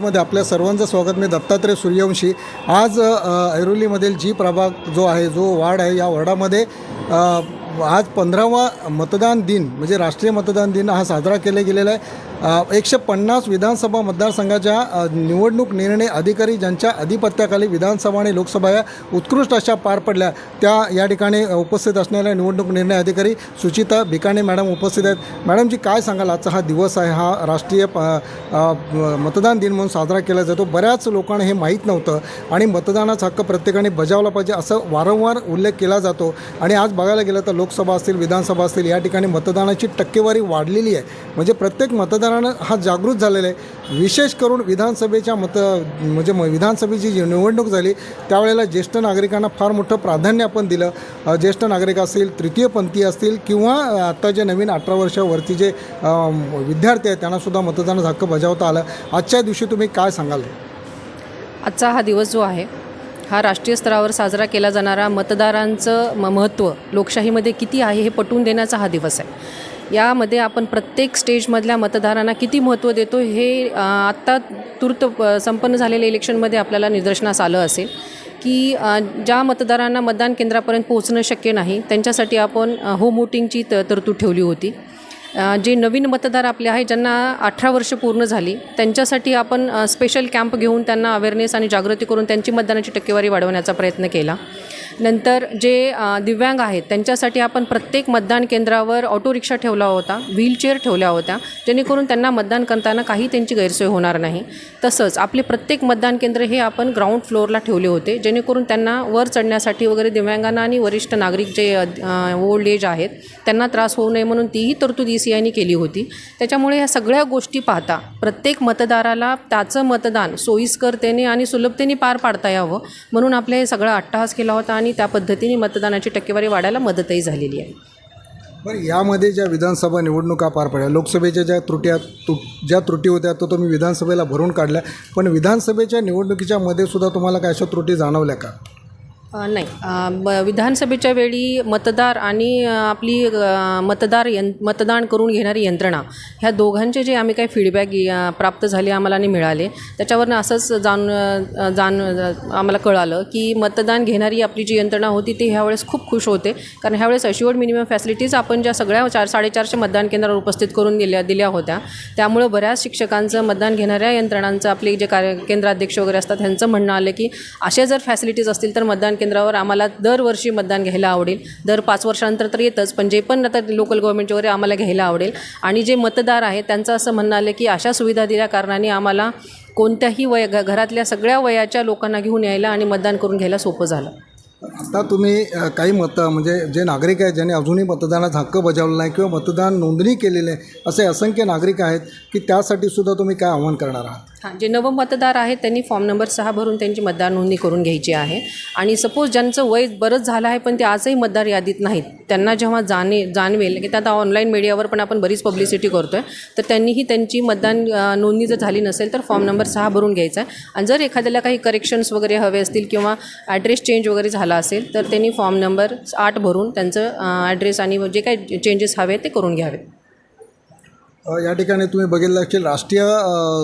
न्यूजमध्ये आपल्या सर्वांचं स्वागत मी दत्तात्रय सूर्यवंशी. आज ऐरोलीमधील जी प्रभाग जो आहे जो वार्ड आहे या वॉर्डामध्ये आज पंधरावा मतदान दिन म्हणजे राष्ट्रीय मतदान दिन हा साजरा केला गेलेला आहे. एकशे पन्नास विधानसभा मतदारसंघाच्या निवडणूक निर्णय अधिकारी ज्यांच्या अधिपत्याखाली विधानसभा आणि लोकसभा या उत्कृष्ट अशा पार पडल्या त्या या ठिकाणी उपस्थित असणाऱ्या निवडणूक निर्णय अधिकारी सुचिता भिकाणे मॅडम उपस्थित आहेत. मॅडमजी काय सांगाल? आजचा हा दिवस आहे हा राष्ट्रीय प मतदान दिन म्हणून साजरा केला जातो. बऱ्याच लोकांना हे माहीत नव्हतं आणि मतदानाचा हक्क प्रत्येकाने बजावला पाहिजे असं वारंवार उल्लेख केला जातो. आणि आज बघायला गेलं तर लोकसभा असतील विधानसभा असतील या ठिकाणी मतदानाची टक्केवारी वाढलेली आहे. म्हणजे प्रत्येक मतदारानं हा जागृत झालेला आहे. विशेष करून विधानसभेच्या मत म्हणजे म- विधानसभेची जी निवडणूक झाली त्यावेळेला ज्येष्ठ नागरिकांना फार मोठं प्राधान्य आपण दिलं. ज्येष्ठ नागरिक असतील तृतीयपंथी असतील किंवा आत्ता आता जे नवीन अठरा वर्षावरती जे विद्यार्थी आहेत त्यांनासुद्धा मतदानाचा हक्क बजावता आलं. आजच्या दिवशी तुम्ही काय सांगाल? आजचा हा दिवस जो आहे हा राष्ट्रीय स्तरावर साजरा केला जाणारा मतदारांचं म महत्त्व लोकशाहीमध्ये किती आहे हे पटवून देण्याचा हा दिवस आहे. यामध्ये आपण प्रत्येक स्टेजमधल्या मतदारांना किती महत्त्व देतो हे आत्ता तूर्त प- संपन्न झालेल्या इलेक्शनमध्ये आपल्याला निदर्शनास आलं असेल की ज्या मतदारांना मतदान केंद्रापर्यंत पोहोचणं शक्य नाही त्यांच्यासाठी आपण होम वोटिंगची तरतूद ठेवली होती. जे नवीन मतदार आपले आहे ज्यांना अठरा वर्ष पूर्ण झाली त्यांच्यासाठी आपण स्पेशल कॅम्प घेऊन त्यांना अवेअरनेस आणि जागृती करून त्यांची मतदानाची टक्केवारी वाढवण्याचा प्रयत्न केला. नंतर जे दिव्यांग आहेत त्यांच्यासाठी आपण प्रत्येक मतदान केंद्रावर ऑटो रिक्षा ठेवला होता व्हीलचेअर ठेवल्या होत्या जेणेकरून त्यांना मतदान करताना काही त्यांची गैरसोय होणार नाही. तसंच आपले प्रत्येक मतदान केंद्र हे आपण ग्राउंड फ्लोअरला ठेवले होते जेणेकरून त्यांना वर चढण्यासाठी वगैरे दिव्यांगांना आणि वरिष्ठ नागरिक जे ओल्ड एज आहेत त्यांना त्रास होऊ नये म्हणून तीही तरतूद ई सी आयने केली होती. त्याच्यामुळे ह्या सगळ्या गोष्टी पाहता प्रत्येक मतदाराला त्याचं मतदान सोयीस्करतेने आणि सुलभतेने पार पाडता यावं म्हणून आपल्या हे सगळा अट्टहास केला होता आणि त्या पद्धतीने मतदानाची टक्केवारी वाढायला मदतही झालेली आहे. बरं यामध्ये ज्या विधानसभा निवडणुका पार पडल्या लोकसभेच्या ज्या त्रुट्या तु ज्या त्रुटी होत्या तो तुम्ही विधानसभेला भरून काढल्या पण विधानसभेच्या निवडणुकीच्या मध्ये सुद्धा तुम्हाला काय अशा त्रुटी जाणवल्या का? नाही. ब विधानसभेच्या वेळी मतदार आणि आपली मतदार यं मतदान करून घेणारी यंत्रणा ह्या दोघांचे जे आम्ही काही फीडबॅक प्राप्त झाले आम्हाला आणि मिळाले त्याच्यावरनं असंच जाण जाण आम्हाला कळालं की मतदान घेणारी आपली जी यंत्रणा होती ती ह्यावेळेस खूप खुश होते. कारण ह्यावेळेस अशिवर्ड मिनिमम फॅसिलिटीज आपण ज्या सगळ्या चार साडेचारशे मतदान केंद्रावर उपस्थित करून दिल्या दिल्या होत्या त्यामुळं बऱ्याच शिक्षकांचं मतदान घेणाऱ्या यंत्रणांचं आपले जे कार्य केंद्राध्यक्ष वगैरे असतात ह्यांचं म्हणणं आलं की अशा जर फॅसिलिटीज असतील तर मतदान केंद्रावर आम्हाला दरवर्षी मतदान घ्यायला आवडेल. दर पाच वर्षानंतर तर येतच पण जे पण आता लोकल गव्हर्मेंट वगैरे आम्हाला घ्यायला आवडेल. आणि जे मतदार आहेत त्यांचं असं म्हणणं आलं की अशा सुविधा दिल्या कारणाने आम्हाला कोणत्याही वय घ घरातल्या सगळ्या वयाच्या लोकांना घेऊन यायला आणि मतदान करून घ्यायला सोपं झालं. आता तुम्ही काही मत म्हणजे जे नागरिक आहेत ज्यांनी अजूनही मतदानाचा हक्क बजावला नाही किंवा मतदान नोंदणी केलेले आहे असे असंख्य नागरिक आहेत की त्यासाठी सुद्धा तुम्ही काय आव्हान करणार आहात? हां जे नव मतदार आहेत त्यांनी फॉर्म नंबर सहा भरून त्यांची मतदार नोंदणी करून घ्यायची आहे. आणि सपोज ज्यांचं वय बरंच झालं आहे पण ते आजही मतदार यादीत नाहीत त्यांना जेव्हा जाणे जाणवेल की आता ऑनलाईन मीडियावर पण आपण बरीच पब्लिसिटी करतो आहे तर त्यांनीही त्यांची मतदान नोंदणी जर झाली नसेल तर फॉर्म नंबर सहा भरून घ्यायचा आहे. आणि जर एखाद्याला काही करेक्शन्स वगैरे हवे असतील किंवा ॲड्रेस चेंज वगैरे झाला असेल तर त्यांनी फॉर्म नंबर आठ भरून त्यांचं ॲड्रेस आणि जे काही चेंजेस हवे ते करून घ्यावे या ठिकाणी तुम्ही बघितलं की राष्ट्रीय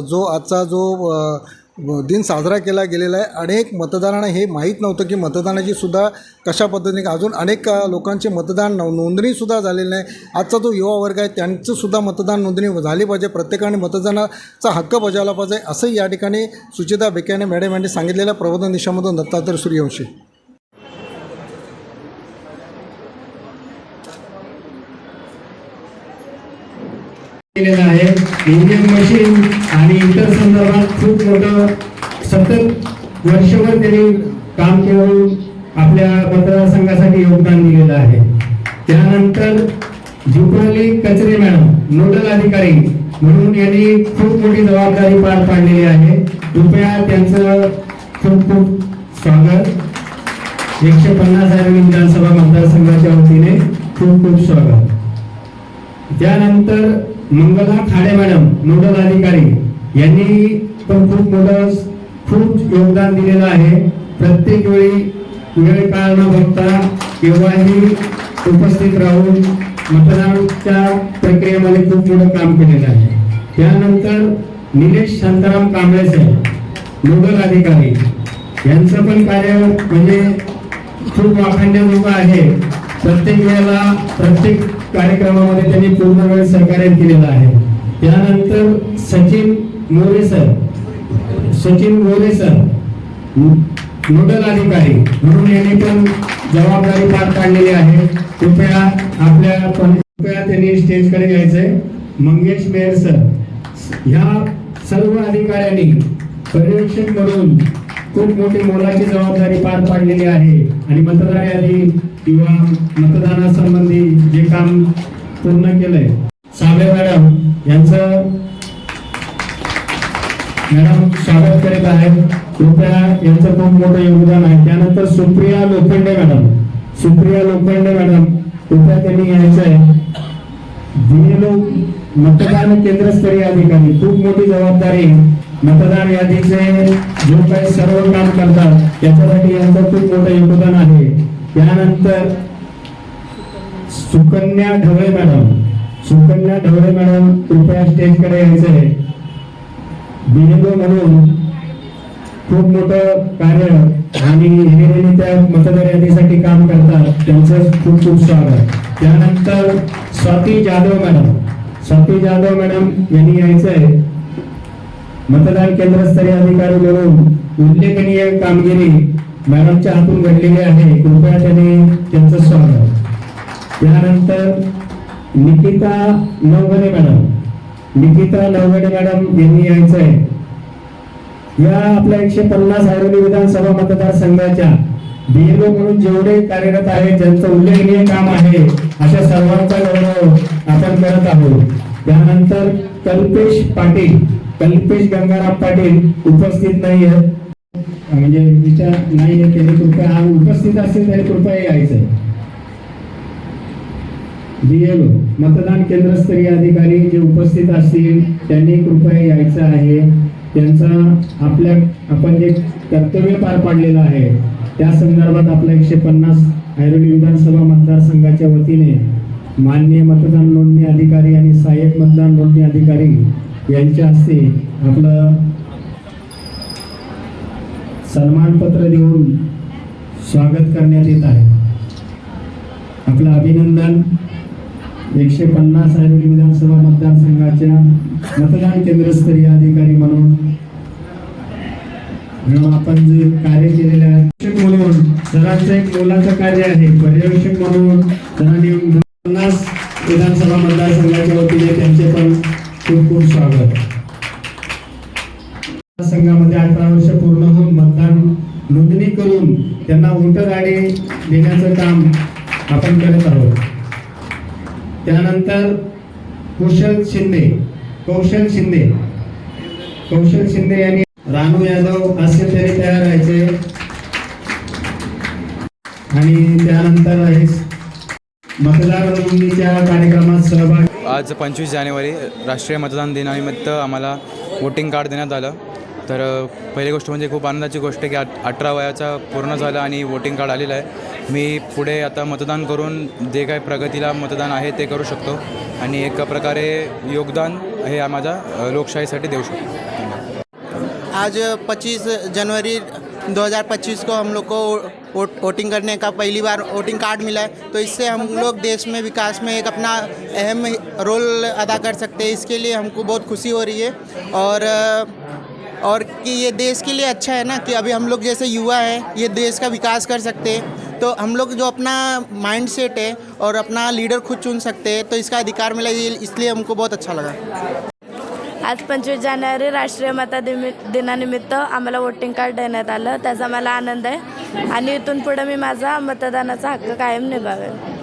जो आजचा जो दिन साजरा केला गेलेला आहे अनेक मतदारांना हे माहीत नव्हतं की मतदानाची सुद्धा कशा पद्धतीने अजून अनेक लोकांचे मतदान नों नोंदणीसुद्धा झालेली नाही. आजचा जो युवा वर्ग आहे त्यांचंसुद्धा मतदान नोंदणी झाली पाहिजे. प्रत्येकाने मतदानाचा हक्क बजावला पाहिजे असंही या ठिकाणी सुचिता बेक्याने मॅडम यांनी सांगितलेल्या प्रबोधन दिशामधून दत्तात्रय सूर्यवंशी. केलेलं आहे. इंडियन मशीन आणि इतर संदर्भात खूप मोठं सतत वर्षभर त्यांनी काम करून आपल्या मतदारसंघासाठी योगदान दिलेलं आहे. त्यानंतर जुपरली कचरे मॅडम नोडल अधिकारी म्हणून यांनी खूप मोठी जबाबदारी पार पाडलेली आहे. कृपया त्यांचं खूप खूप स्वागत. एकशे पन्नास विधानसभा मतदारसंघाच्या वतीने खूप खूप स्वागत. त्यानंतर मंगला खाडे मॅडम नोडल अधिकारी. यांनी पण खूप मोठं खूप योगदान दिलेलं आहे. प्रत्येक वेळी वेळ काळ न बघता केव्हाही उपस्थित राहून मतदानाच्या प्रक्रियेमध्ये खूप मोठं काम केलेलं आहे. त्यानंतर निलेश शांताराम कांबळे साहेब नोडल अधिकारी. यांचं पण कार्य म्हणजे खूप वाखाणण्याजोगं आहे प्रत्येक वेळेला प्रत्येक कार्यक्रमामध्ये त्यांनी पूर्ण वेळ सहकार्य केलेलं आहे. त्यानंतर Sachin More sir. Sachin More sir. Nodal अधिकारी म्हणून यांनी पण जबाबदारी पार पाडलेली आहे. कृपया आपल्या कृपया त्यांनी स्टेजकडे यायचंय. मंगेश मेहर सर. ह्या सर्व अधिकाऱ्यांनी पर्यवेक्षण करून खूप मोठी मोलाची जबाबदारी पार पाडलेली आहे. आणि मतदार यादी किंवा मतदानासंबंधी जे काम पूर्ण केलंय. साबळे मॅडम यांचं मॅडम स्वागत करीत आहे कृपया यांचं खूप मोठं योगदान आहे. त्यानंतर सुप्रिया लोखंडे मॅडम. सुप्रिया लोखंडे मॅडम कृपया त्यांनी यायचं आहे बीएलओ मतदान केंद्रस्तरीय अधिकारी खूप मोठी जबाबदारी. मतदार यादीचे जो काही सर्व काम करतात त्याच्यासाठी यांचं खूप मोठं योगदान आहे. त्यानंतर सुकन्या ढवळे मॅडम. सुकन्या ढवळे मॅडम कृपया स्टेजकडे यायचं. आहे बीएलओ म्हणून खूप मोठं कार्य आणि हे त्या मतदार यादीसाठी काम करतात. त्यांचं खूप खूप स्वागत. त्यानंतर स्वाती जाधव मॅडम. स्वाती जाधव मॅडम यांनी यायचं आहे मतदान केंद्रस्तरीय अधिकारी म्हणून उल्लेखनीय कामगिरी मॅडमच्या हातून घडलेली आहे. कृपया त्यांनी त्यांचं स्वागत. त्यानंतर निकिता नवगणे मॅडम. निकिता नवगणे मॅडम यांनी यायचं आहे या आपल्या एकशे पन्नास ऐरोली विधानसभा मतदारसंघाच्या बीएलओ म्हणून जेवढे कार्यरत आहेत ज्यांचं उल्लेखनीय काम आहे अशा सर्वांचा गौरव आपण करत आहोत. त्यानंतर कल्पेश पाटील. कल्पेश गंगाराम पाटील उपस्थित नाही आहेत म्हणजे विचार नाही आहे त्यांनी कृपया हा उपस्थित असेल तरी कृपया यायचं. बीएलओ मतदान केंद्रस्तरीय अधिकारी जे उपस्थित असतील त्यांनी कृपया यायचं आहे. त्यांचा आपल्या आपण जे कर्तव्य पार पाडलेलं आहे त्या संदर्भात आपल्या एकशे पन्नास ऐरोली विधानसभा मतदारसंघाच्या वतीने माननीय मतदान नोंदणी अधिकारी आणि सहाय्यक मतदान नोंदणी अधिकारी यांच्या हस्ते आपलं सन्मानपत्र देऊन स्वागत करण्यात येत आहे. आपलं अभिनंदन एकशे पन्नास ऐरोली विधानसभा मतदारसंघाच्या मतदान केंद्रस्तरीय अधिकारी म्हणून म्हणून आपण जे कार्य केलेलं आहे म्हणून सरांचं एक मोलाचं कार्य आहे पर्यवेक्षक म्हणून सरांनी पन्नास विधानसभा मतदारसंघाच्या वतीने त्यांचे पण खूप खूप स्वागत. संघामध्ये अठरा वर्ष पूर्ण होऊन मतदान नोंदणी करून त्यांना वोटर आय देण्याचं काम आपण करत आहोत. त्यानंतर कुशल शिंदे कौशल शिंदे. कौशल शिंदे यांनी रानू यादव असे तरी तयार व्हायचे. आणि त्यानंतर मतदार नोंदणीच्या कार्यक्रमात सहभाग आज पंचवीस जानेवारी राष्ट्रीय मतदान दिनानिमित्त आम्हाला वोटिंग कार्ड देण्यात आलं. तर पहिली गोष्ट म्हणजे खूप आनंदाची गोष्ट आहे की आठ अठरा वयाचा पूर्ण झालं आणि वोटिंग कार्ड आलेलं आहे. मी पुढे आता मतदान करून जे काय प्रगतीला मतदान आहे ते करू शकतो आणि एक प्रकारे योगदान हे माझ्या लोकशाहीसाठी देऊ शकतो. आज पच्चीस जानेवारी 2025 को हम लोग को वोटिंग करने का पहली बार वोटिंग कार्ड मिला है। तो इससे हम लोग देश में विकास में एक अपना अहम रोल अदा कर सकते हैं। इसके लिए हमको बहुत खुशी हो रही है और और कि ये देश के लिए अच्छा है ना कि अभी हम लोग जैसे युवा हैं, ये देश का विकास कर सकते हैं। तो हम लोग जो अपना माइंड सेट है और अपना लीडर खुद चुन सकते हैं तो इसका अधिकार मिला, ये इसलिए हमको बहुत अच्छा लगा। आज पंचवीस जानेवारी राष्ट्रीय माता दिनानिमित्त आम्हाला वोटिंग कार्ड देण्यात आलं. त्याचा मला आनंद आहे. आणि इथून पुढे मी माझा मतदानाचा हक्क कायम निभावेल